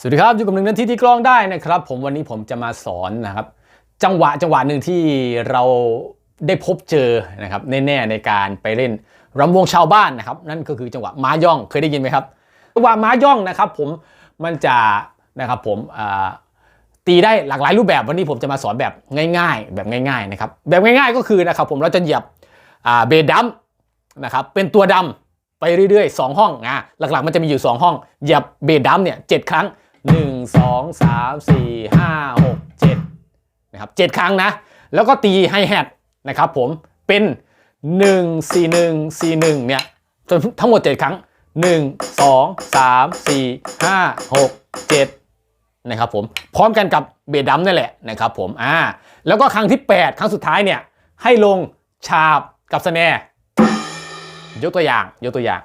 สวัสดีครับอยู่กับหนึ่งนาทีที่กล้องได้นะครับ ผมวันนี้ผมจะมาสอนนะครับ จังหวะจังหวะหนึ่งที่เราได้พบเจอนะครับแน่ๆในการไปเล่นรำวงชาวบ้านนะครับ นั่นก็คือจังหวะม้าย่องเคยได้ยินไหมครับจังหวะม้าย่องนะครับ ผมมันจะนะครับผมตีได้หลากหลายรูปแบบวันนี้ผมจะมาสอนแบบง่าย ๆ แบบง่าย ๆนะครับ แบบง่ายๆก็คือนะครับ ผมเราจะเหยียบเบสดัมนะครับเป็นตัวดำไปเรื่อยๆ 2 ห้องนะหลักๆมันจะมีอยู่ 2 ห้องเหยียบเบสดัมเนี่ยเครั้ง 1 2 3 4 5 6 7นะครับ7ครั้งนะ แล้วก็ตีไฮแฮทนะครับผมเป็น 1 4 1 4 1เนี่ยจนทั้งหมด 7 ครั้ง 1 2 3 4 5 6 7นะครับผมพร้อมกันกับเบดัมนั่นแหละนะครับผมอ่าแล้วก็ครั้งที่ 8 ครั้งสุดท้ายเนี่ยให้ลงชาบกับสแนร์ยกตัวอย่างยกตัวอย่าง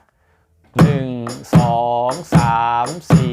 1 2 3 4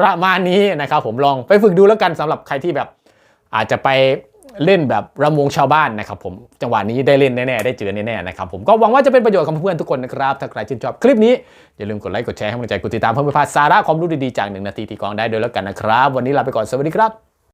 ประมาณนี้นะครับผมลองไปฝึกดูแล้วกันสำหรับใครที่แบบอาจจะไปเล่นแบบรำวงชาวบ้านนะครับผมจังหวะนี้ได้เล่นแน่ๆได้เจอแน่ๆนะครับผมก็หวังว่าจะเป็นประโยชน์กับเพื่อนๆทุกคนนะครับ ถ้าใครชื่นชอบคลิปนี้ อย่าลืมกดไลค์กดแชร์ให้กำลังใจกดติดตามเพื่อไม่พลาดสาระความรู้ดีๆจากหนึ่งนาทีที่กองได้โดยแล้วกันนะครับ วันนี้ลาไปก่อนสวัสดีครับ